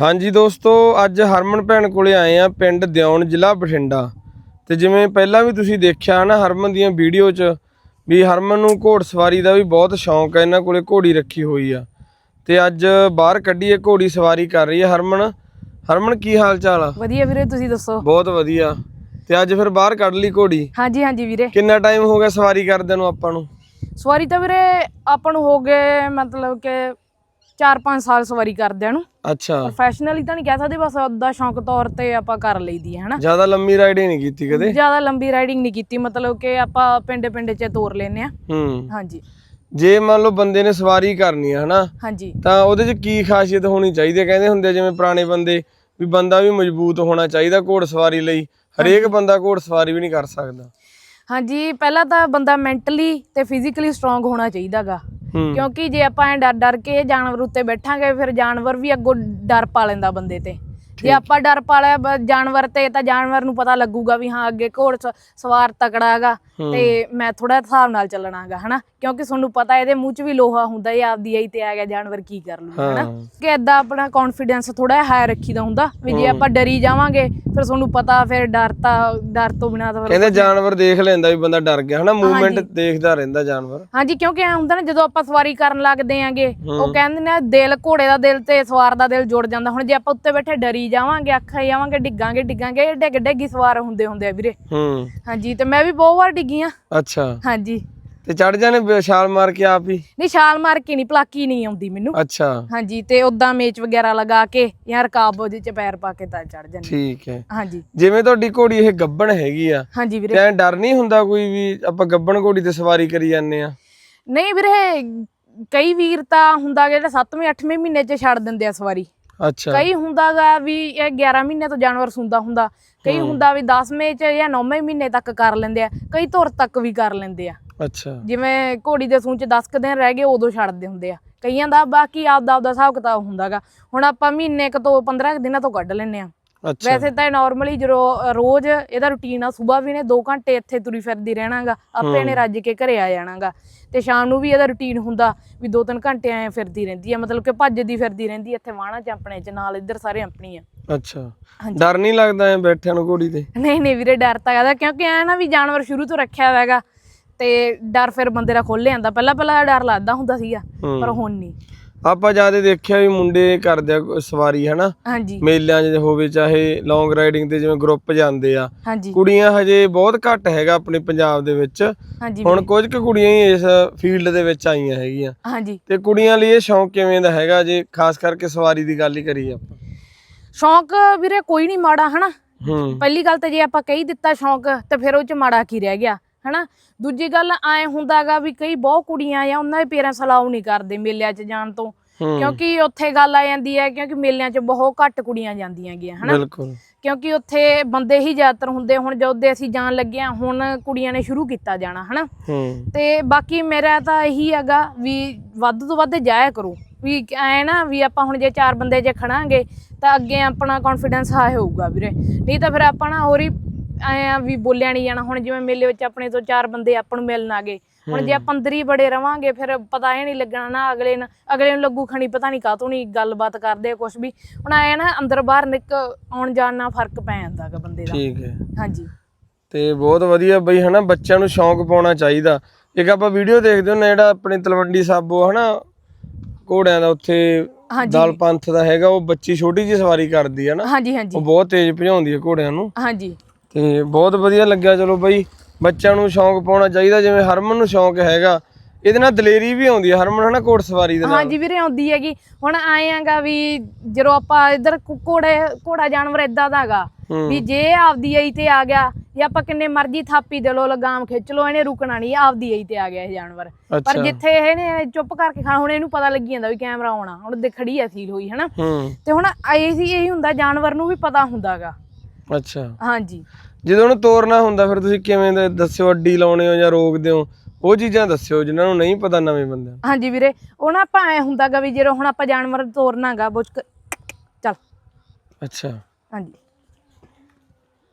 ਹਾਂਜੀ ਦੋਸਤੋ ਅੱਜ ਹਰਮਨ ਭੈਣ ਕੋਲੇ ਆਏ ਆ ਪਿੰਡ ਦਿਉਣ ਜ਼ਿਲ੍ਹਾ ਬਠਿੰਡਾ। ਤੇ ਜਿਵੇਂ ਪਹਿਲਾਂ ਵੀ ਤੁਸੀਂ ਦੇਖਿਆ ਨਾ ਹਰਮਨ ਦੀਆਂ ਵੀਡੀਓ 'ਚ ਵੀ ਹਰਮਨ ਨੂੰ ਘੋੜਸਵਾਰੀ ਦਾ ਵੀ ਬਹੁਤ ਸ਼ੌਂਕ ਹੈ ਇਹਨਾਂ ਕੋਲੇ ਘੋੜੀ ਰੱਖੀ ਹੋਈ ਆ। ਤੇ ਅੱਜ ਬਾਹਰ ਕੱਢੀਏ ਘੋੜੀ ਸਵਾਰੀ ਕਰ ਰਹੀ ਹੈ ਹਰਮਨ। ਹਰਮਨ ਕੀ ਹਾਲ ਚਾਲ ਆ? ਵਧੀਆ ਵੀਰੇ ਤੁਸੀਂ ਦੱਸੋ? ਬਹੁਤ ਵਧੀਆ। ਤੇ ਅੱਜ ਫਿਰ ਬਾਹਰ ਕੱਢ ਲਈ ਘੋੜੀ? ਹਾਂਜੀ ਹਾਂਜੀ ਵੀਰੇ। ਕਿੰਨਾ ਟਾਈਮ ਹੋ ਗਿਆ ਸਵਾਰੀ ਕਰਦੇ ਨੂੰ ਆਪਾਂ ਨੂੰ? ਸਵਾਰੀ ਤਾਂ ਵੀਰੇ ਆਪਾਂ ਨੂੰ ਹੋ ਗਏ ਮਤਲਬ ਕਿ 4-5 ਸਾਲ ਸਵਾਰੀ ਕਰਦਿਆਂ ਨੂੰ। ਅੱਛਾ। ਪ੍ਰੋਫੈਸ਼ਨਲੀ ਤਾਂ ਨਹੀਂ ਕਹਿ ਸਕਦੇ ਬਸ ਉਹਦਾ ਸ਼ੌਂਕ ਤੌਰ ਤੇ ਆਪਾਂ ਕਰ ਲਈਦੀ ਹੈ ਹਨਾ? ਜ਼ਿਆਦਾ ਲੰਮੀ ਰਾਈਡ ਹੀ ਨਹੀਂ ਕੀਤੀ ਕਦੇ? ਜ਼ਿਆਦਾ ਲੰਬੀ ਰਾਈਡਿੰਗ ਨਹੀਂ ਕੀਤੀ ਮਤਲਬ ਕਿ ਆਪਾਂ ਪਿੰਡ ਪਿੰਡ 'ਚ ਤੋਰ ਲੈਨੇ ਆ ਹੂੰ। ਹਾਂਜੀ। ਜੇ ਮੰਨ ਲਓ ਬੰਦੇ ਨੇ ਸਵਾਰੀ ਕਰਨੀ ਆ ਹਨਾ? ਹਾਂਜੀ। ਤਾਂ ਉਹਦੇ 'ਚ ਕੀ ਖਾਸੀਅਤ ਹੋਣੀ ਚਾਹੀਦੀ ਹੈ? ਕਹਿੰਦੇ ਹੁੰਦੇ ਜਿਵੇਂ ਪੁਰਾਣੇ ਬੰਦੇ ਵੀ ਬੰਦਾ ਵੀ ਮਜ਼ਬੂਤ ਹੋਣਾ ਚਾਹੀਦਾ ਘੋੜਸਵਾਰੀ ਲਈ। ਹਰੇਕ ਬੰਦਾ ਘੋੜਸਵਾਰੀ ਵੀ ਨਹੀਂ ਕਰ ਸਕਦਾ। ਹਾਂਜੀ ਪਹਿਲਾਂ ਤਾਂ ਬੰਦਾ ਮੈਂਟਲੀ ਤੇ ਫਿਜ਼ੀਕਲੀ ਸਟਰੋਂਗ ਹੋਣਾ ਚਾਹੀਦਾਗਾ ਹੂੰ ਕਿਉਂਕਿ ਜੇ ਆਪਾਂ ਐ ਡਰ ਡਰ ਕੇ ਜਾਨਵਰ ਉੱਤੇ ਬੈਠਾਂਗੇ, ਫਿਰ ਜਾਨਵਰ ਵੀ ਅੱਗੋਂ ਡਰ ਪਾ ਲੈਂਦਾ ਬੰਦੇ ਤੇ। ਜੇ ਆਪਾਂ ਡਰ ਪਾ ਲਿਆ ਬ- ਜਾਨਵਰ ਤੇ ਤਾਂ ਜਾਨਵਰ ਨੂੰ ਪਤਾ ਲੱਗੂਗਾ ਵੀ ਹਾਂ ਅੱਗੇ ਘੋੜ ਸ- ਸਵਾਰ ਤਕੜਾ ਹੈਗਾ ਤੇ ਮੈਂ ਥੋੜਾ ਹਿਸਾਬ ਨਾਲ ਚੱਲਣਾਗਾ ਹਨਾ? ਕਿਉਂਕਿ ਤੁਹਾਨੂੰ ਪਤਾ ਇਹਦੇ ਮੂੰਹ 'ਚ ਵੀ ਲੋਹਾ ਹੁੰਦਾ ਇਹ ਆਪਦੀ ਆਈ ਤੇ ਆ ਗਿਆ ਜਾਨਵਰ ਕੀ ਕਰ ਲੂਗਾ ਹਨਾ? ਹਾਂ। ਕਿ ਐਦਾਂ ਆਪਣਾ ਕੌਨਫੀਡੈਂਸ ਥੋੜਾ ਹਾਈ ਰੱਖੀਦਾ ਹੁੰਦਾ ਵੀ ਜੇ ਆਪਾਂ ਡਰੀ ਜਾਵਾਂਗੇ ਫਿਰ ਤੁਹਾਨੂੰ ਪਤਾ ਫਿਰ ਡਰ ਤਾਂ ਡਰ ਤੋਂ ਬਿਨਾਂ ਤਾਂ ਫਿਰ ਕਹਿੰਦੇ ਜਾਨਵਰ ਦੇਖ ਲੈਂਦਾ ਵੀ ਬੰਦਾ ਡਰ ਗਿਆ ਹਨਾ? ਮੂਵਮੈਂਟ ਦੇਖਦਾ ਰਹਿੰਦਾ ਜਾਨਵਰ। ਹਾਂਜੀ ਕਿਉਂਕਿ ਐ ਹੁੰਦਾ ਨਾ ਜਦੋਂ ਆਪਾਂ ਸਵਾਰੀ ਕਰਨ ਲੱਗਦੇ ਆਂਗੇ ਉਹ ਕਹਿੰਦੇ ਨੇ ਦਿਲ ਘੋੜੇ ਦਾ ਦਿਲ ਤੇ ਸਵਾਰ ਦਾ ਦਿਲ ਜੁੜ ਜਾਂਦਾ। ਹੁਣ ਜੇ ਆਪਾਂ ਉੱਤੇ ਬੈਠੇ ਡਰੀ ਜਾਵਾਂਗੇ ਅੱਖਾਂ ਜਾਵਾਂਗੇ ਡਿੱਗਾਂਗੇ ਡਿੱਗਾਂਗੇ ਡਿੱਗ ਡਿੱਗੀ ਸਵਾਰ ਹੁੰਦੇ ਹੁੰਦੇ ਆ ਵੀਰੇ। ਹੂੰ। ਹਾਂਜੀ ਤੇ ਮੈਂ ਵੀ ਬਹੁਤ ਵਾਰ ਡਿੱਗੀ ਆ। ਅੱਛਾ। ਹਾਂਜੀ। ਤੇ ਚੜ ਜਾਣੇ ਛਾਲ ਮਾਰ ਕੇ ਆਪ ਹੀ? ਨਹੀਂ ਛਾਲ ਮਾਰ ਕੇ ਨਹੀਂ ਪਲਾਕੀ ਨਹੀਂ ਆਉਂਦੀ ਮੈਨੂੰ। ਅੱਛਾ। ਹਾਂਜੀ ਤੇ ਉਦਾਂ ਮੇਚ ਵਗੈਰਾ ਲਗਾ ਕੇ ਜਾਂ ਰਕਾਬ ਉਹਦੇ ਚ ਪੈਰ ਪਾ ਕੇ ਤਾਂ ਚੜ ਜਾਂਦੀ। ਠੀਕ ਹੈ। ਹਾਂਜੀ। ਜਿਵੇਂ ਤੁਹਾਡੀ ਘੋੜੀ ਇਹ ਗੱਬਣ ਹੈਗੀ ਆ ਹਾਂਜੀ ਵੀਰੇ। ਤੇ ਡਰ ਨਹੀਂ ਹੁੰਦਾ ਕੋਈ ਵੀ ਆਪਾਂ ਗੱਬਣ ਘੋੜੀ ਤੇ ਸਵਾਰੀ ਕਰੀ ਜਾਂਦੇ ਆ? ਨਹੀਂ ਵੀਰੇ ਕਈ ਵੀਰ ਤਾਂ ਹੁੰਦਾ ਜਿਹੜਾ 7ਵੇਂ 8ਵੇਂ ਮਹੀਨੇ ਚ ਛੱਡ ਦਿੰਦੇ ਆ ਸਵਾਰੀ। ਅੱਛਾ। ਕਈ ਹੁੰਦਾਗਾ ਵੀ ਇਹ 11 ਮਹੀਨੇ ਤੋਂ ਜਾਨਵਰ ਸੁੰਦਾ ਹੁੰਦਾ। ਕਈ ਹੁੰਦਾ ਵੀ 10ਵੇਂ ਚ ਜਾਂ 9ਵੇਂ ਮਹੀਨੇ ਤੱਕ ਕਰ ਲੈਂਦੇ ਆ। ਕਈ ਧੁਰ ਤੱਕ ਵੀ ਕਰ ਲੈਂਦੇ ਆ। ਅੱਛਾ। ਜਿਵੇਂ ਘੋੜੀ ਦੇ ਸੂਣ ਚ 10 ਕੁ ਦਿਨ ਰਹਿ ਗਏ ਉਦੋਂ ਛੱਡਦੇ ਹੁੰਦੇ ਆ। ਕਈਆਂ ਦਾ ਬਾਕੀ ਆਪਦਾ ਆਪਦਾ ਹਿਸਾਬ ਕਿਤਾਬ ਹੁੰਦਾਗਾ ਹੁਣ ਆਪਾਂ ਮਹੀਨੇ ਕੁ ਤੋਂ 15 ਕੁ ਦਿਨਾਂ ਤੋਂ ਕੱਢ ਲੈਂਦੇ ਆ। ਵੈਸੇ ਤਾਂ ਨਾਰਮਲੀ ਜਦੋਂ ਰੋਜ਼ ਇਹਦਾ ਰੁਟੀਨ ਆ ਸਵੇਰ ਵੀ ਨੇ 2 ਘੰਟੇ ਇੱਥੇ ਤੁਰੀ ਫਿਰਦੀ ਰਹਿਣਾਗਾ ਆਪੇ ਨੇ ਰੱਜ ਕੇ ਘਰੇ ਆ ਜਾਣਾਗਾ। ਤੇ ਸ਼ਾਮ ਨੂੰ ਵੀ ਇਹਦਾ ਰੁਟੀਨ ਹੁੰਦਾ ਵੀ 2-3 ਘੰਟੇ ਐ ਫਿਰਦੀ ਰਹਿੰਦੀ ਆ ਮਤਲਬ ਕਿ ਭੱਜਦੀ ਫਿਰਦੀ ਰਹਿੰਦੀ ਇੱਥੇ ਵਾਣਾ ਚ ਆਪਣੇ ਚ ਨਾਲ ਇੱਧਰ ਸਾਰੇ ਆਪਣੀ ਆ। ਅੱਛਾ। ਡਰ ਨਹੀਂ ਲੱਗਦਾ ਐ ਬੈਠਿਆਂ ਨੂੰ ਘੋੜੀ ਤੇ? ਨਹੀਂ ਨਹੀਂ ਵੀਰੇ ਡਰ ਤਾਂ ਕਰਦਾ ਕਿਉਂਕਿ ਐ ਨਾ ਵੀ ਜਾਨਵਰ ਸ਼ੁਰੂ ਤੋਂ ਰੱਖਿਆ ਹੋਇਆ ਹੈਗਾ ਤੇ ਡਰ ਫਿਰ ਬੰਦੇ ਦਾ ਖੋਲ ਜਾਂਦਾ। ਪਹਿਲਾਂ ਪਹਿਲਾਂ ਡਰ ਲੱਗਦਾ ਹੁੰਦਾ ਸੀਗਾ। ਪਰ ਹੁਣ ਨਹੀਂ। ਆਪਾਂ ਜ਼ਿਆਦਾ ਦੇਖਿਆ ਵੀ ਮੁੰਡੇ ਕਰਦੇ ਆ ਸਵਾਰੀ ਹਨਾ? ਹਾਂਜੀ। ਮੇਲਿਆਂ 'ਚ ਹੋਵੇ ਚਾਹੇ ਲੌਂਗ ਰਾਈਡਿੰਗ ਤੇ ਜਿਵੇਂ ਗਰੁੱਪ ਜਾਂਦੇ ਆ। ਹਾਂਜੀ। ਕੁੜੀਆਂ ਹਜੇ ਬਹੁਤ ਘੱਟ ਹੈਗਾ ਆਪਣੇ ਪੰਜਾਬ ਦੇ ਵਿੱਚ। ਹਾਂਜੀ ਹੁਣ ਕੁਝ ਕੁ ਕੁੜੀਆਂ ਹੀ ਇਸ ਫੀਲਡ ਦੇ ਵਿੱਚ ਆਈਆਂ ਹੈਗੀਆਂ। ਹਾਂਜੀ। ਤੇ ਕੁੜੀਆਂ ਲਈ ਇਹ ਸ਼ੌਂਕ ਕਿਵੇਂ ਦਾ ਹੈਗਾ ਜੇ ਖਾਸ ਕਰਕੇ ਸਵਾਰੀ ਦੀ ਗੱਲ ਹੀ ਕਰੀਏ ਆਪਾਂ? ਸ਼ੌਂਕ ਵੀਰੇ ਕੋਈ ਨਹੀਂ ਮਾੜਾ ਹਨਾ? ਪਹਿਲੀ ਗੱਲ ਤਾਂ ਜੇ ਆਪਾਂ ਕਹੀ ਦਿੱਤਾ ਸ਼ੌਂਕ ਤੇ ਫਿਰ ਉਹ ਚ ਮਾੜਾ ਕੀ ਰਹਿ ਗਿਆ? ਹਨਾ? ਦੂਜੀ ਗੱਲ ਐ ਹੁੰਦਾਗਾ ਵੀ ਕਈ ਬਹੁਤ ਕੁੜੀਆਂ ਆ ਉਹਨਾਂ ਦੇ ਪੇਰੈਂਟਸ ਅਲਾਉ ਨਹੀਂ ਕਰਦੇ ਮੇਲਿਆਂ 'ਚ ਜਾਣ ਤੋਂ। ਕਿਉਂਕਿ ਉੱਥੇ ਗੱਲ ਆ ਜਾਂਦੀ ਹੈ ਕਿਉਂਕਿ ਮੇਲਿਆਂ 'ਚ ਬਹੁਤ ਘੱਟ ਕੁੜੀਆਂ ਜਾਂਦੀਆਂ ਗੀਆਂ ਹਨਾ? ਬਿਲਕੁਲ। ਕਿਉਂਕਿ ਉੱਥੇ ਬੰਦੇ ਹੀ ਜ਼ਿਆਦਾਤਰ ਹੁੰਦੇ ਹੁਣ ਜਦੋਂ ਦੇ ਅਸੀਂ ਜਾਣ ਲੱਗੇ ਹਾਂ ਹੁਣ ਕੁੜੀਆਂ ਨੇ ਸ਼ੁਰੂ ਕੀਤਾ ਜਾਣਾ ਹਨਾ? ਤੇ ਬਾਕੀ ਮੇਰਾ ਤਾਂ ਇਹੀ ਹੈਗਾ ਵੀ ਵੱਧ ਤੋਂ ਵੱਧ ਜਾਇਆ ਕਰੋ। ਵੀ ਐ ਨਾ ਵੀ ਆਪਾਂ ਹੁਣ ਜੇ ਚਾਰ ਬੰਦੇ ਜੇ ਖੜਾਂਗੇ ਤਾਂ ਅੱਗੇ ਆਪਣਾ ਕੌਨਫੀਡੈਂਸ ਹਾਈ ਹੋਊਗਾ ਵੀਰੇ। ਨਹੀਂ ਤਾਂ ਫਿਰ ਆਪਾਂ ਨਾ ਹੋਰ ਹੀ ਐ ਆ ਵੀ ਬੋਲਿਆ ਨਹੀਂ ਜਾਣਾ। ਹੁਣ ਜਿਵੇਂ ਮੇਲੇ ਵਿੱਚ ਆਪਣੇ ਤੋਂ ਚਾਰ ਬੰਦੇ ਆਪਾਂ ਨੂੰ ਮਿਲਣ ਆ ਗਏ। ਹੁਣ ਜੇ ਆਪਾਂ ਅੰਦਰ ਹੀ ਬੜੇ ਰਵਾਂਗੇ ਫਿਰ ਪਤਾ ਇਹ ਨਹੀਂ ਲੱਗਣਾ ਨਾ ਅਗਲੇ ਨੂੰ ਅਗਲੇ ਨੂੰ ਲੱਗੂ ਖਣੀ ਪਤਾ ਨਹੀਂ ਕਾਹਤੋਂ ਨਹੀਂ ਗੱਲਬਾਤ ਕਰਦੇ ਕੁਝ ਵੀ। ਹੁਣ ਐ ਨਾ ਅੰਦਰ ਬਾਹਰ ਨਿਕ ਆਉਣ ਜਾਣ ਨਾਲ ਫ਼ਰਕ ਪੈ ਜਾਂਦਾ ਹੈਗਾ ਬੰਦੇ ਦਾ। ਠੀਕ ਹੈ। ਹਾਂਜੀ। ਤੇ ਬਹੁਤ ਵਧੀਆ ਬਈ ਹਨਾ ਬੱਚਿਆਂ ਨੂੰ ਸ਼ੌਂਕ ਪਾਉਣਾ ਚਾਹੀਦਾ। ਇੱਕ ਆਪਾਂ ਵੀਡੀਓ ਦੇਖਦੇ ਹੁੰਦੇ ਹਾਂ ਜਿਹੜਾ ਆਪਣੇ ਤਲਵੰਡੀ ਸਾਬੋ ਹਨਾ ਘੋੜਿਆਂ ਦਾ ਉੱਥੇ ਦਲ ਪੰਥ ਦਾ ਹੈਗਾ ਉਹ ਬੱਚੀ ਛੋਟੀ ਜਿਹੀ ਸਵਾਰੀ ਕਰਦੀ ਆ ਨਾ। ਹਾਂਜੀ ਹਾਂਜੀ। ਉਹ ਬਹੁਤ ਤੇਜ਼ ਭਜਾਉਂਦੀ ਹੈ ਘੋੜਿਆਂ ਨੂੰ। ਹਾਂਜੀ। ਤੇ ਬਹੁਤ ਵਧੀਆ ਲੱਗਿਆ ਚਲੋ ਬਈ। ਬੱਚਿਆਂ ਨੂੰ ਸ਼ੌਂਕ ਪਾਉਣਾ ਚਾਹੀਦਾ ਜਿਵੇਂ ਹਰਮਨ ਨੂੰ ਸ਼ੌਂਕ ਹੈਗਾ। ਇਹਦੇ ਨਾਲ ਦਲੇਰੀ ਵੀ ਆਉਂਦੀ ਹੈ ਹਰਮਨ ਹਨਾ ਘੋੜ ਸਵਾਰੀ ਦੇ ਨਾਲ। ਹਾਂਜੀ ਵੀਰੇ ਆਉਂਦੀ ਹੈਗੀ। ਹੁਣ ਆਏ ਆਂਗਾ ਵੀ ਜਦੋਂ ਆਪਾਂ ਇਧਰ ਘੋੜੇ ਘੋੜਾ ਜਾਨਵਰ ਇਦਾਂ ਦਾਗਾ। ਵੀ ਜੇ ਆਪਦੀ ਆਈ ਤੇ ਆ ਗਿਆ ਜਾਂ ਆਪਾਂ ਕਿੰਨੇ ਮਰਜ਼ੀ ਥਾਪੀ ਦੇ ਲੋ ਲਗਾਮ ਖਿੱਚ ਲੋ ਇਹਨੇ ਰੁਕਣਾ ਨਹੀਂ ਆਪਦੀ ਆਈ ਤੇ ਆ ਗਿਆ ਇਹ ਜਾਨਵਰ। ਪਰ ਜਿੱਥੇ ਇਹਨੇ ਚੁੱਪ ਕਰਕੇ ਖਾਣਾ ਹੁਣ ਇਹਨੂੰ ਪਤਾ ਲੱਗੀ ਜਾਂਦਾ ਵੀ ਕੈਮਰਾ ਆਉਣਾ ਹੁਣ ਦੇ ਖੜੀ ਐ ਫੀਲ ਹੋਈ ਹਨਾ। ਤੇ ਹੁਣ ਇਹ ਸੀ ਇਹੀ ਹੁੰਦਾ ਜਾਨਵਰ ਨੂੰ ਵੀ ਪਤਾ ਹੁੰਦਾਗਾ ਅੱਛਾ। ਹਾਂਜੀ। ਜਦੋਂ ਉਹਨੂੰ ਤੋਰਨਾ ਹੁੰਦਾ ਫਿਰ ਤੁਸੀਂ ਕਿਵੇਂ ਦੇ ਦੱਸਿਓ ਅੱਡੀ ਲਾਉਣੇ ਹੋ ਜਾਂ ਰੋਕਦੇ ਹੋ ਉਹ ਚੀਜ਼ਾਂ ਦੱਸਿਓ ਜਿਨ੍ਹਾਂ ਨੂੰ ਨਹੀਂ ਪਤਾ ਨਵੇਂ ਬੰਦਿਆਂ ਨੂੰ। ਹਾਂਜੀ ਵੀਰੇ ਉਹ ਨਾ ਆਪਾਂ ਐ ਹੁੰਦਾਗਾ ਵੀ ਜਦੋਂ ਹੁਣ ਆਪਾਂ ਜਾਨਵਰ ਤੋਰਨਾਗਾ ਬੁੱਝ ਚੱਲ। ਅੱਛਾ। ਹਾਂਜੀ।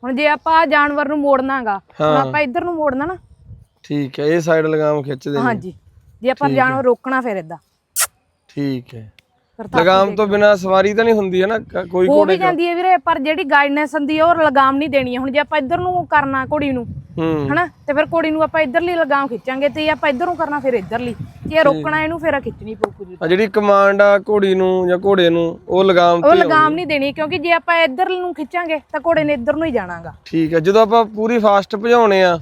ਹੁਣ ਜੇ ਆਪਾਂ ਜਾਨਵਰ ਨੂੰ ਮੋੜਨਾਗਾ ਹੁਣ ਹਾਂ। ਆਪਾਂ ਇੱਧਰ ਨੂੰ ਮੋੜਨਾ ਨਾ। ਠੀਕ ਹੈ ਇਹ ਸਾਈਡ ਲਗਾਮ ਖਿੱਚਦੇ ਨੇ। ਹਾਂਜੀ। ਜੇ ਆਪਾਂ ਜਾਨਵਰ ਰੋਕਣਾ ਫਿਰ ਇਦਾਂ ਠੀਕ ਹੈ। ਲਗਾਮ ਤੋਂ ਬਿਨਾ ਸਵਾਰੀ ਤਾਂ ਨਹੀਂ ਹੁੰਦੀ ਹੈ ਨਾ ਕ- ਕੋਈ ਹੋ ਘੋੜੇ ਵੀ ਜਾਂਦੀ ਹੈ ਵੀਰੇ ਪਰ ਜਿਹੜੀ ਗਾਈਡਨੈਸ ਹੁੰਦੀ ਹੈ ਉਹ ਲਗਾਮ ਨਹੀਂ ਦੇਣੀ ਹੈ। ਹੁਣ ਜੇ ਆਪਾਂ ਇੱਧਰ ਨੂੰ ਕਰਨਾ ਘੋੜੀ ਨੂੰ ਹੂੰ। ਹਨਾ ਤੇ ਫਿਰ ਘੋੜੀ ਨੂੰ ਆਪਾਂ ਇੱਧਰਲੀ ਲਗਾਮ ਖਿੱਚਾਂਗੇ ਤੇ ਆਪਾਂ ਇੱਧਰ ਨੂੰ ਕਰਨਾ ਫਿਰ ਇੱਧਰਲੀ। ਜੇ ਰੋਕਣਾ ਇਹਨੂੰ ਫਿਰ ਖਿੱਚਣੀ ਪਊ ਆ ਜਿਹੜੀ ਕਮਾਂਡ ਆ ਘੋੜੀ ਨੂੰ ਜਾਂ ਘੋੜੇ ਨੂੰ ਉਹ ਲਗਾਮ ਉਹ ਤੇ ਲਗਾਮ ਨਹੀਂ ਦੇਣੀ ਕਿਉਂਕਿ ਜੇ ਆਪਾਂ ਇੱਧਰ ਨੂੰ ਖਿੱਚਾਂਗੇ ਤਾਂ ਘੋੜੇ ਨੇ ਇੱਧਰ ਨੂੰ ਹੀ ਜਾਣਾਗਾ। ਠੀਕ ਹੈ ਜਦੋਂ ਆਪਾਂ ਪੂਰੀ ਫਾਸਟ ਭਜਾਉਣੇ ਆ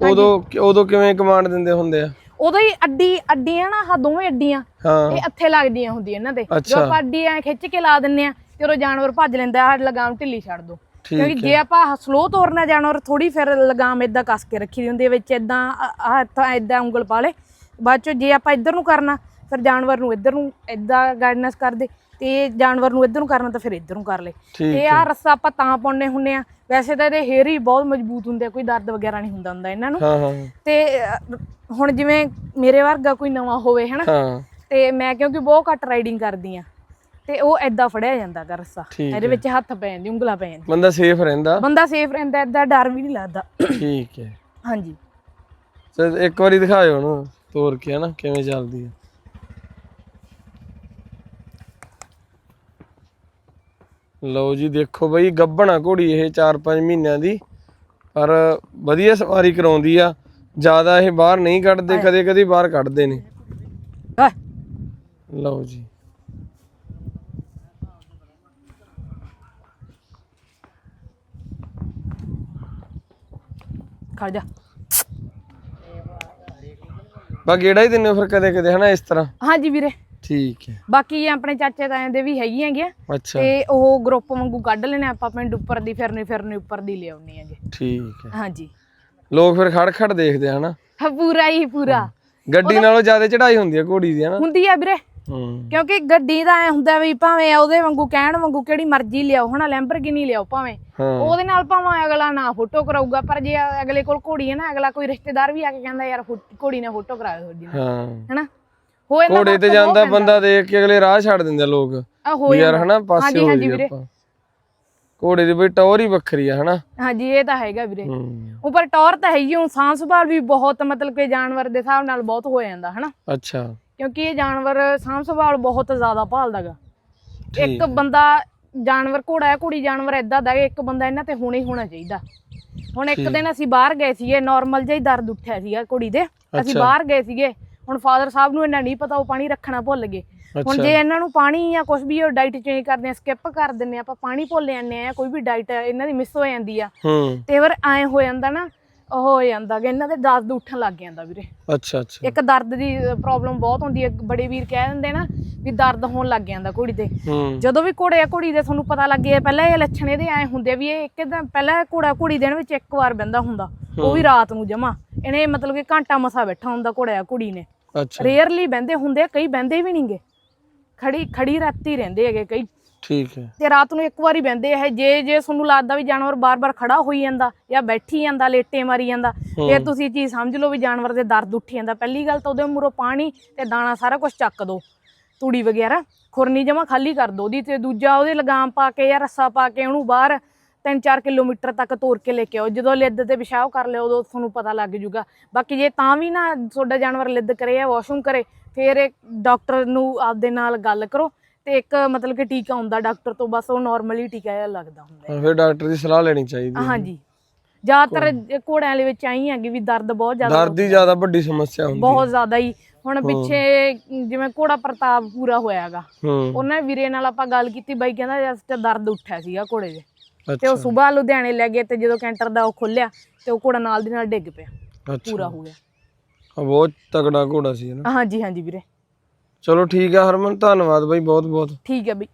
ਉਦੋਂ ਉਦੋਂ ਕਿਵੇਂ ਕਮਾਂਡ ਦਿੰਦੇ ਹੁੰਦੇ ਆ? ਉਦੋਂ ਹੀ ਅੱਡੀ ਅੱਡੀਆਂ ਨਾ ਆਹ ਦੋਵੇਂ ਅੱਡੀਆਂ ਹਾਂ। ਇਹ ਅੱਥੇ ਲੱਗਦੀਆਂ ਹੁੰਦੀਆਂ ਇਹਨਾਂ ਦੇ। ਅੱਛਾ। ਜੋ ਆਪਾਂ ਅੱਡੀ ਐ ਖਿੱਚ ਕੇ ਲਾ ਦਿੰਨੇ ਆ ਤੇ ਉਹ ਜਾਨਵਰ ਭੱਜ ਲੈਂਦਾ ਆ ਲਗਾਮ ਢਿੱਲੀ ਛੱਡ ਦੋ। ਠੀਕ ਕਿਉਂਕਿ ਜੇ ਆਪਾਂ ਸਲੋ ਤੋਰਨਾ ਜਾਨਵਰ ਥੋੜੀ ਫਿਰ ਲਗਾਮ ਇਦਾਂ ਕੱਸ ਕੇ ਰੱਖੀ ਦੀ ਹੁੰਦੀ ਹੈ ਵਿੱਚ ਇਦਾਂ ਆਹ ਤਾਂ ਇਦਾਂ ਉਂਗਲ ਪਾ ਲੇ। ਬਾਅਦ ਚ ਜੇ ਆਪਾਂ ਇੱਧਰ ਨੂੰ ਕਰਨਾ ਫਿਰ ਜਾਨਵਰ ਨੂੰ ਇੱਧਰ ਨੂੰ ਇਦਾਂ ਗਾਈਡਨੈਸ ਕਰਦੇ ਤੇ ਜਾਨਵਰ ਨੂੰ ਇੱਧਰ ਨੂੰ ਕਰਨਾ ਤਾਂ ਫਿਰ ਇੱਧਰ ਨੂੰ ਕਰ ਲੇ। ਠੀਕ ਤੇ ਆਹ ਰੱਸਾ ਆਪਾਂ ਤਾਂ ਪਾਉਣੇ ਹੁੰਨੇ ਆ ਵੈਸੇ ਤਾਂ ਇਹਦੇ ਹੇਅਰ ਹੀ ਬਹੁਤ ਮਜ਼ਬੂਤ ਹੁੰਦੇ ਆ ਕੋਈ ਦਰਦ ਵਗੈਰਾ ਨਹੀਂ ਹੁੰਦਾ ਹੁੰਦਾ ਇਹਨਾਂ ਨੂੰ। ਹਾਂ ਹਾਂ। ਤੇ ਅਹ, ਹੁਣ ਜਿਵੇਂ ਮੇਰੇ ਵਰਗਾ ਕੋਈ ਨਵਾਂ ਹੋਵੇ ਹਨਾ? ਹਾਂ। ਤੇ ਮੈਂ ਕਿਉਂਕਿ ਬਹੁਤ ਘੱਟ ਰਾਈਡਿੰਗ ਕਰਦੀ ਆ ਤੇ ਉਹ ਐਦਾਂ ਫੜਿਆ ਜਾਂਦਾ ਗਾ ਰੱਸਾ ਠੀਕ ਇਹਦੇ ਵਿੱਚ ਹੱਥ ਪੈ ਜਾਂਦੀ ਉਂਗਲਾਂ ਪੈ ਜਾਂਦੀ ਬੰਦਾ ਸੇਫ ਰਹਿੰਦਾ। ਬੰਦਾ ਸੇਫ ਰਹਿੰਦਾ ਐਦਾਂ ਡਰ ਵੀ ਨਹੀਂ ਲੱਗਦਾ। ਠੀਕ ਹੈ। ਹਾਂਜੀ। ਚਲ ਇੱਕ ਵਾਰੀ ਦਿਖਾਇਓ ਉਹਨੂੰ ਤੋਰ ਕੇ ਹਨਾ ਕਿਵੇਂ ਚੱਲਦੀ ਹੈ ਲਓ ਜੀ ਦੇਖੋ ਬਈ ਗੱਭਣਾ ਘੋੜੀ ਇਹ 4-5 ਮਹੀਨਿਆਂ ਦੀ। ਪਰ ਵਧੀਆ ਸਵਾਰੀ ਕਰਾਉਂਦੀ ਆ। ਜ਼ਿਆਦਾ ਇਹ ਬਾਹਰ ਨਹੀਂ ਕੱਢਦੇ ਕਦੇ ਕਦੇ ਬਾਹਰ ਕੱਢਦੇ ਨੇ। ਲਓ ਜੀ। ਖੜ ਜਾ। ਬਾ ਗੇੜਾ ਹੀ ਹੋ ਫਿਰ ਕਦੇ ਕਦੇ ਹਨਾ ਇਸ ਤਰ੍ਹਾਂ? ਹਾਂਜੀ ਵੀਰੇ। ਠੀਕ ਹੈ। ਬਾਕੀ ਆਪਣੇ ਚਾਚੇ ਤਾਇਆਂ ਦੇ ਵੀ ਹੈਗੀਆਂ ਹੈਗੇ ਅੱਛਾ। ਤੇ ਉਹ ਗਰੁੱਪ ਵਾਂਗੂ ਕੱਢ ਲੈਣੇ ਆਪਾਂ ਪਿੰਡ ਉੱਪਰ ਦੀ ਫਿਰਨੀ ਫਿਰਨੀ ਉੱਪਰ ਦੀ ਲਿਆਉਣੀ ਹੈਗੇ। ਠੀਕ ਹੈ। ਹਾਂਜੀ। ਲੋਕ ਫਿਰ ਖੜ ਖੜ ਦੇਖਦੇ ਹਨਾ? ਹਾਂ, ਪੂਰਾ ਹੀ ਪੂਰਾ। ਗੱਡੀ ਨਾਲੋਂ ਜ਼ਿਆਦਾ ਚੜਾਈ ਹੁੰਦੀ ਆ ਘੋੜੀ ਦੀ ਹਨਾ? ਹੁੰਦੀ ਆ ਵੀਰੇ। ਹੂੰ। ਕਿਉਂਕਿ ਗੱਡੀ ਦਾ ਐ ਹੁੰਦਾ ਵੀ ਭਾਵੇਂ ਉਹਦੇ ਵਾਂਗੂ ਕਹਿਣ ਵਾਂਗੂ ਕਿਹੜੀ ਮਰਜ਼ੀ ਲਿਆਓ ਹਨਾ? ਲੈਂਬਰਗਿਨੀ ਲਿਆਓ ਭਾਵੇਂ। ਹਾਂ। ਉਹਦੇ ਨਾਲ ਭਾਵੇਂ ਅਗਲਾ ਨਾ ਫੋਟੋ ਕਰਾਊਗਾ ਪਰ ਜੇ ਅਗਲੇ ਕੋਲ ਘੋੜੀ ਹੈ ਨਾ ਅਗਲਾ ਕੋਈ ਰਿਸ਼ਤੇਦਾਰ ਵੀ ਆ ਕੇ ਕਹਿੰਦਾ ਯਾਰ ਘੋੜੀ ਨਾਲ ਫੋਟੋ ਕਰਾਓ ਤੁਹਾਡੀ ਹਾਂ। ਹਨਾ? ਹੋ ਜਾਂਦਾ ਘੋੜੇ ਤੇ ਜਾਂਦਾ ਬੰਦਾ ਦੇਖ ਕੇ ਅਗਲੇ ਰਾਹ ਛੱਡ ਦਿੰਦੇ ਆ ਲੋਕ। ਹੋ ਵੀ ਯਾਰ ਹਨਾ ਪਾਸੇ ਹੋ ਜੀ ਵੀਰੇ। ਆਪਾਂ। ਘੋੜੇ ਦੀ ਬਈ ਟੌਰ ਹੀ ਵੱਖਰੀ ਆ ਹਨਾ। ਹਾਂਜੀ ਇਹ ਤਾਂ ਹੈਗਾ ਵੀਰੇ। ਹੂੰ। ਉੱਪਰ ਟੌਰ ਤਾਂ ਹੈਗੀ ਉਹ ਸਾਂਭ ਸੰਭਾਲ ਵੀ ਬਹੁਤ ਮਤਲਬ ਕਿ ਜਾਨਵਰ ਦੇ ਹਿਸਾਬ ਨਾਲ ਬਹੁਤ ਹੋ ਜਾਂਦਾ ਹਨਾ। ਅੱਛਾ। ਕਿਉਂਕਿ ਇਹ ਜਾਨਵਰ ਸਾਂਭ ਸੰਭਾਲ ਬਹੁਤ ਜ਼ਿਆਦਾ ਭਾਲਦਾਗਾ ਇੱਕ ਬੰਦਾ ਜਾਨਵਰ ਘੋੜਾ ਹੈ ਘੋੜੀ ਜਾਨਵਰ ਏਦਾਂ ਦਾ ਹੈ, ਇੱਕ ਬੰਦਾ ਇਹਨਾਂ ਤੇ ਹੋਣਾ ਹੀ ਹੋਣਾ ਚਾਹੀਦਾ। ਹੁਣ ਇੱਕ ਦਿਨ ਅਸੀਂ ਬਾਹਰ ਗਏ ਸੀਗੇ ਨਾਰਮਲ ਜਿਹਾ ਹੀ ਦਰਦ ਉੱਠਿਆ ਸੀਗਾ ਕੁੜੀ ਦੇ। ਅਸੀਂ। ਬਾਹਰ ਗਏ ਸੀਗੇ ਹੁਣ ਫਾਦਰ ਸਾਹਿਬ ਨੂੰ ਇਹਨਾਂ ਨਹੀਂ ਪਤਾ ਉਹ ਪਾਣੀ ਰੱਖਣਾ ਭੁੱਲ ਗਏ। ਹੁਣ ਜੇ ਇਹਨਾਂ ਨੂੰ ਪਾਣੀ ਜਾਂ ਕੁਝ ਵੀ ਉਹ ਡਾਈਟ ਚੇਂਜ ਕਰਦੇ ਆ ਸਕਿਪ ਕਰ ਦਿੰਨੇ ਆਪਾਂ ਪਾਣੀ ਭੁੱਲ ਜਾਂਦੇ ਆ ਕੋਈ ਵੀ ਡਾਈਟ ਇਹਨਾਂ ਦੀ ਮਿਸ ਹੋ ਜਾਂਦੀ ਆ। ਤੇ ਫਿਰ ਐ ਹੋ ਜਾਂਦਾ ਨਾ ਉਹ ਹੋ ਜਾਂਦਾ ਕਿ ਇਹਨਾਂ ਦੇ ਦਰਦ ਉੱਠਣ ਲੱਗ ਜਾਂਦਾ ਵੀਰੇ। ਅੱਛਾ ਅੱਛਾ। ਇੱਕ ਦਰਦ ਦੀ ਪ੍ਰੋਬਲਮ ਬਹੁਤ ਹੁੰਦੀ ਹੈ ਬੜੇ ਵੀਰ ਕਹਿ ਦਿੰਦੇ ਨਾ ਵੀ ਦਰਦ ਹੋਣ ਲੱਗ ਜਾਂਦਾ ਘੋੜੀ ਤੇ। ਜਦੋਂ ਵੀ ਘੋੜੇ ਆ ਘੋੜੀ ਦੇ ਤੁਹਾਨੂੰ ਪਤਾ ਲੱਗ ਗਿਆ ਪਹਿਲਾਂ ਇਹ ਲੱਛਣ ਇਹਦੇ ਐ ਹੁੰਦੇ ਆ ਵੀ ਇਹ ਇੱਕ ਦਿਨ ਪਹਿਲਾਂ ਘੋੜਾ ਘੋੜੀ ਦਿਨ ਵਿੱਚ ਇੱਕ ਵਾਰ ਬਹਿੰਦਾ ਹੁੰਦਾ ਉਹ ਵੀ ਰਾਤ ਨੂੰ ਜਮਾ। ਇਹਨੇ ਮਤਲਬ ਕਿ ਘੰਟਾ ਮਸਾ ਬੈਠਾ ਹੁੰਦਾ ਘੋੜਾ ਘੋੜੀ ਨੇ। ਰੇਅਰਲੀ ਬਹਿੰਦੇ ਹੁੰਦੇ ਆ, ਕਈ ਬਹਿੰਦੇ ਵੀ ਨਹੀਂਗੇ ਖੜੀ ਖੜੀ ਰਾਤੀ ਰਹਿੰਦੇ ਹੈਗੇ ਕਈ। ਠੀਕ ਹੈ। ਤੇ ਰਾਤ ਨੂੰ ਇੱਕ ਵਾਰੀ ਬਹਿੰਦੇ ਇਹ ਜੇ ਜੇ ਤੁਹਾਨੂੰ ਲੱਗਦਾ ਵੀ ਜਾਨਵਰ ਬਾਰ-ਬਾਰ ਖੜਾ ਹੋਈ ਜਾਂਦਾ ਜਾਂ ਬੈਠੀ ਜਾਂਦਾ ਲੇਟੇ ਮਾਰੀ ਜਾਂਦਾ ਫਿਰ ਤੁਸੀਂ ਇਹ ਚੀਜ਼ ਸਮਝ ਲਓ ਵੀ ਜਾਨਵਰ ਦੇ ਦਰਦ ਉੱਠੀ ਜਾਂਦਾ। ਪਹਿਲੀ ਗੱਲ ਤਾਂ ਉਹਦੇ ਮੂਰੋਂ ਪਾਣੀ ਤੇ ਦਾਣਾ ਸਾਰਾ ਕੁਝ ਚੱਕ ਦੋ ਤੂੜੀ ਵਗੈਰਾ। ਖੁਰਨੀ ਜਮਾ ਖਾਲੀ ਕਰ ਦੋ ਉਹਦੀ ਤੇ ਦੂਜਾ ਉਹਦੇ ਲਗਾਮ ਪਾ ਕੇ ਜਾਂ ਰੱਸਾ ਪਾ ਕੇ ਉਹਨੂੰ ਬਾਹਰ 3-4 ਕਿਲੋਮੀਟਰ ਤੱਕ ਤੋਰ ਕੇ ਲੈ ਕੇ ਆਓ। ਜਦੋਂ ਲਿੱਦ ਤੇ ਪਿਸ਼ਾਬ ਕਰ ਲਿਓ ਉਦੋਂ ਤੁਹਾਨੂੰ ਪਤਾ ਲੱਗ ਜੂਗਾ। ਬਾਕੀ ਜੇ ਤਾਂ ਵੀ ਨਾ ਤੁਹਾਡਾ ਜਾਨਵਰ ਲਿੱਦ ਕਰੇ ਜਾਂ ਵਾਸ਼ਰੂਮ ਕਰੇ ਫਿਰ ਇੱਕ ਡਾਕਟਰ ਨੂੰ ਆਪਦੇ ਨਾਲ ਗੱਲ ਕਰੋ ਤੇ ਇੱਕ ਮਤਲਬ ਕਿ ਟੀਕਾ ਹੁੰਦਾ ਡਾਕਟਰ ਤੋਂ ਬਸ ਉਹ ਨਾਰਮਲੀ ਟੀਕਾ ਜਿਹਾ ਲੱਗਦਾ ਹੁੰਦਾ ਹੈ। ਹਾਂ, ਫਿਰ ਡਾਕਟਰ ਦੀ ਸਲਾਹ ਲੈਣੀ ਚਾਹੀਦੀ ਹੈ। ਹਾਂਜੀ। ਜ਼ਿਆਦਾਤਰ ਘੋੜਿਆਂ ਦੇ ਵਿੱਚ ਆਈ ਹੈਗੀ ਵੀ ਦਰਦ ਬਹੁਤ ਜ਼ਿਆਦਾ ਦਰਦ ਦੀ ਜ਼ਿਆਦਾ ਵੱਡੀ ਸਮੱਸਿਆ ਹੁੰਦੀ ਬਹੁਤ ਜ਼ਿਆਦਾ ਹੀ। ਹੁਣ ਪਿੱਛੇ ਜਿਵੇਂ ਘੋੜਾ ਪ੍ਰਤਾਪ ਪੂਰਾ ਹੋਇਆਗਾ ਹੂੰ। ਉਹਨਾਂ ਵੀਰੇ ਨਾਲ ਆਪਾਂ ਗੱਲ ਕੀਤੀ ਬਾਈ ਕਹਿੰਦਾ ਜਸ ਤੇ ਦਰਦ ਉੱਠਿਆ ਸੀਗਾ ਘੋੜੇ ਦੇ ਤੇ ਉਹ ਸਵੇਰ ਲੁਧਿਆਣੇ ਲੈ ਗਏ ਤੇ ਜਦੋਂ ਕੈਂਟਰ ਦਾ ਉਹ ਖੋਲਿਆ ਤੇ ਉਹ ਘੋੜਾ ਨਾਲ ਦੀ ਨਾਲ ਡਿੱਗ ਪਿਆ ਪੂਰਾ ਹੋ ਗਿਆ। ਹਾਂ, ਬਹੁਤ ਤਗੜਾ ਘੋੜਾ ਸੀ ਨਾ। ਹਾਂਜੀ ਹਾਂਜੀ ਵੀਰੇ। ਚਲੋ ਠੀਕ ਆ ਹਰਮਨ ਧੰਨਵਾਦ ਬਾਈ ਬਹੁਤ ਬਹੁਤ ਠੀਕ ਹੈ ਬਈ।